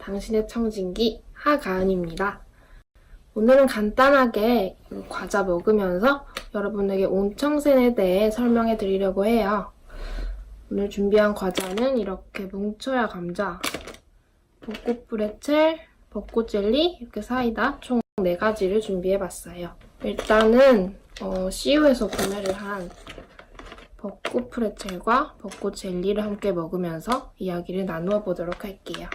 당신의 청진기 하가은입니다. 오늘은 간단하게 이 과자 먹으면서 여러분에게 온청센에 대해 설명해 드리려고 해요. 오늘 준비한 과자는 이렇게 뭉쳐야 감자, 벚꽃 브레첼, 벚꽃 젤리, 이렇게 사이다 총 4가지를 준비해 봤어요. 일단은 어, CU에서 구매를 한 벚꽃 프레첼과 벚꽃 젤리를 함께 먹으면서 이야기를 나누어 보도록 할게요.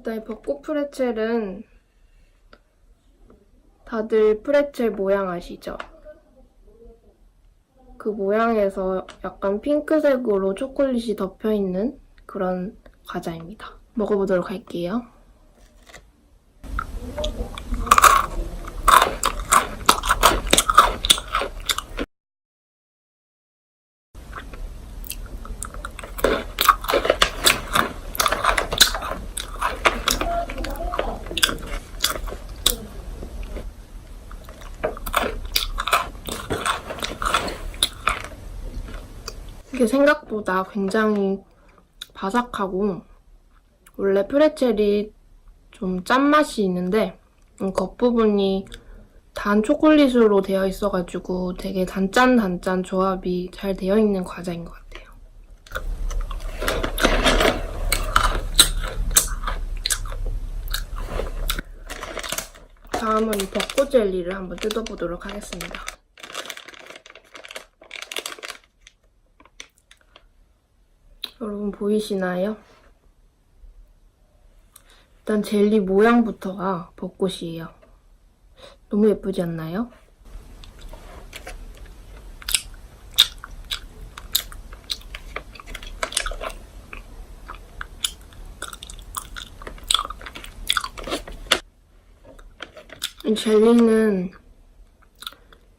일단 이 벚꽃 프레첼은 다들 프레첼 모양 아시죠? 그 모양에서 약간 핑크색으로 초콜릿이 덮여있는 그런 과자입니다. 먹어보도록 할게요. 이게 생각보다 굉장히 바삭하고 원래 프레첼이 좀 짠맛이 있는데 음, 겉부분이 단 초콜릿으로 되어 있어가지고 되게 단짠 단짠 조합이 잘 되어 있는 과자인 것 같아요. 다음은 이 벚꽃 젤리를 한번 뜯어보도록 하겠습니다. 여러분 보이시나요? 일단 젤리 모양부터가 벚꽃이에요. 너무 예쁘지 않나요? 이 젤리는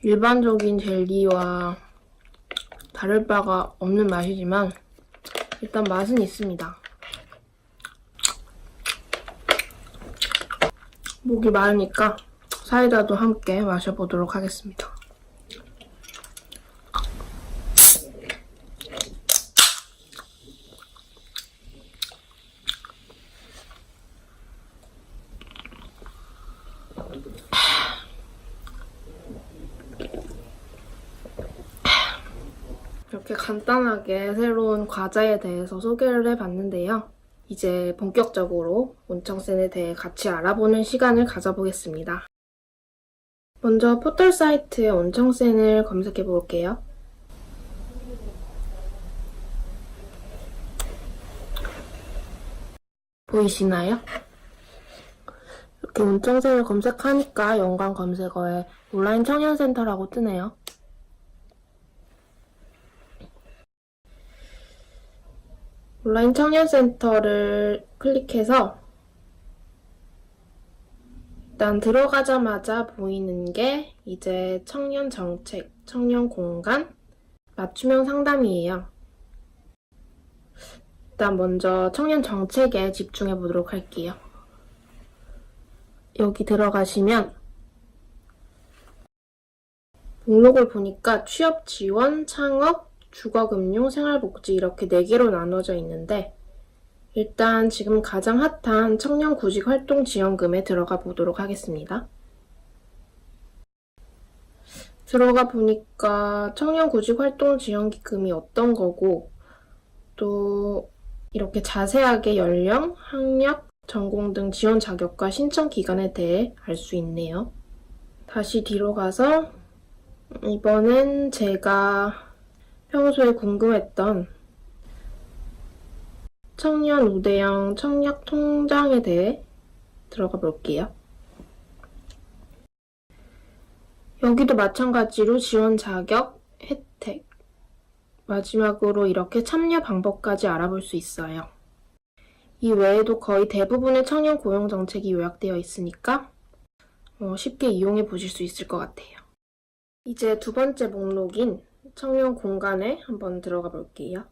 일반적인 젤리와 다를 바가 없는 맛이지만 일단 맛은 있습니다. 목이 마르니까 사이다도 함께 마셔보도록 하겠습니다. 이렇게 간단하게 새로운 과자에 대해서 소개를 해봤는데요. 이제 본격적으로 온청센에 대해 같이 알아보는 시간을 가져보겠습니다. 먼저 포털 사이트에 온청센을 검색해 볼게요. 보이시나요? 이렇게 온청센을 검색하니까 연관 검색어에 온라인 청년센터라고 뜨네요. 온라인 청년센터를 클릭해서 일단 들어가자마자 보이는 게 이제 청년 정책, 청년 공간, 맞춤형 상담이에요. 일단 먼저 청년 정책에 집중해 보도록 할게요. 여기 들어가시면 목록을 보니까 취업 지원, 창업, 주거금융, 생활복지 이렇게 4개로 나눠져 있는데 일단 지금 가장 핫한 청년구직활동지원금에 들어가 보도록 하겠습니다. 들어가 보니까 청년구직활동지원기금이 어떤 거고 또 이렇게 자세하게 연령, 학력, 전공 등 지원 자격과 신청 기간에 대해 알 수 있네요. 다시 뒤로 가서 이번엔 제가 평소에 궁금했던 청년 우대형 청약 통장에 대해 들어가 볼게요. 여기도 마찬가지로 지원 자격, 혜택, 마지막으로 이렇게 참여 방법까지 알아볼 수 있어요. 이 외에도 거의 대부분의 청년 고용 정책이 요약되어 있으니까 어, 쉽게 이용해 보실 수 있을 것 같아요. 이제 두 번째 목록인 청년 공간에 한번 들어가 볼게요.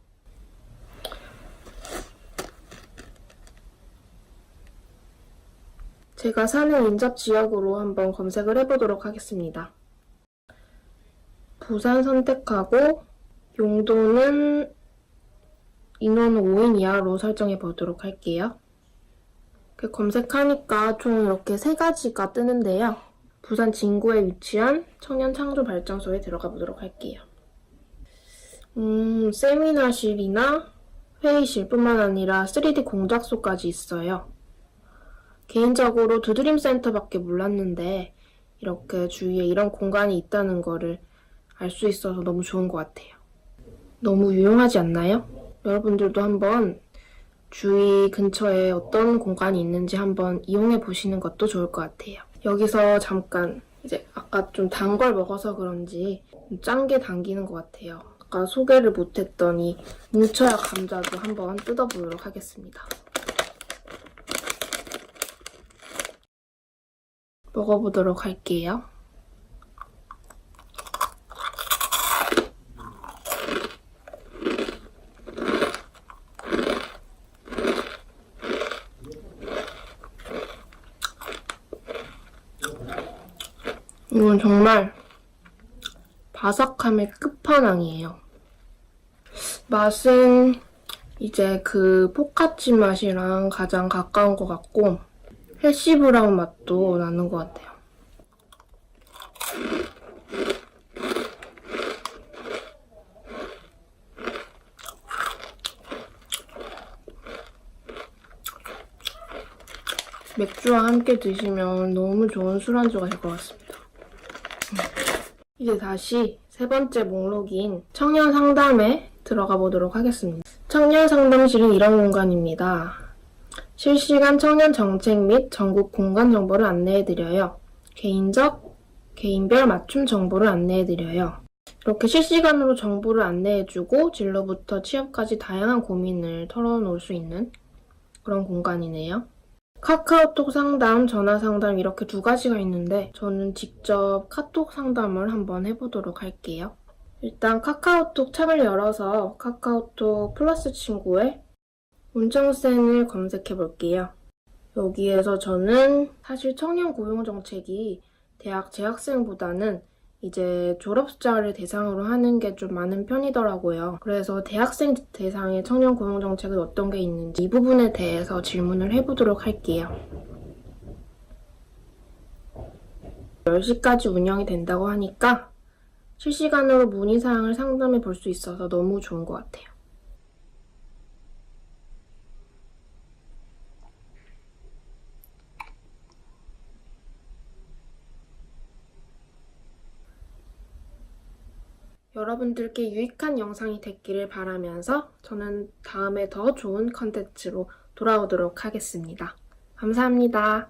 제가 사는 인접 지역으로 한번 검색을 해보도록 하겠습니다. 부산 선택하고 용도는 인원은 5인 이하로 설정해 보도록 할게요. 검색하니까 총 이렇게 세 가지가 뜨는데요. 부산 진구에 위치한 청년 창조 발전소에 들어가 보도록 할게요. 음, 세미나실이나 회의실뿐만 아니라 3D 공작소까지 있어요. 개인적으로 두드림 센터밖에 몰랐는데 이렇게 주위에 이런 공간이 있다는 거를 알 수 있어서 너무 좋은 것 같아요. 너무 유용하지 않나요? 여러분들도 한번 주위 근처에 어떤 공간이 있는지 한번 이용해 보시는 것도 좋을 것 같아요. 여기서 잠깐 이제 아까 좀 단 걸 먹어서 그런지 짠 게 당기는 것 같아요. 아까 소개를 못했더니 뭉쳐야 감자도 한번 뜯어보도록 하겠습니다. 먹어보도록 할게요. 이건 정말 바삭함의 끝판왕이에요. 맛은 이제 그 포카치 맛이랑 가장 가까운 것 같고 해시 브라운 맛도 나는 것 같아요. 맥주와 함께 드시면 너무 좋은 술안주가 될 것 같습니다. 음. 이제 다시 세 번째 목록인 청년 상담에 들어가 보도록 하겠습니다. 청년 상담실은 이런 공간입니다. 실시간 청년 정책 및 전국 공간 정보를 안내해 드려요. 개인적, 개인별 맞춤 정보를 안내해 드려요. 이렇게 실시간으로 정보를 안내해 주고 진로부터 취업까지 다양한 고민을 털어놓을 수 있는 그런 공간이네요. 카카오톡 상담, 전화 상담 이렇게 두 가지가 있는데 저는 직접 카톡 상담을 한번 해보도록 할게요. 일단 카카오톡 창을 열어서 카카오톡 플러스 친구에 문정센을 검색해 볼게요. 여기에서 저는 사실 청년 고용 정책이 대학 재학생보다는 이제 졸업자를 대상으로 하는 게 좀 많은 편이더라고요. 그래서 대학생 대상의 청년 고용 정책은 어떤 게 있는지 이 부분에 대해서 질문을 해보도록 할게요. 10시까지 운영이 된다고 하니까 실시간으로 문의사항을 상담해 볼 수 있어서 너무 좋은 것 같아요. 여러분들께 유익한 영상이 됐기를 바라면서 저는 다음에 더 좋은 컨텐츠로 돌아오도록 하겠습니다. 감사합니다.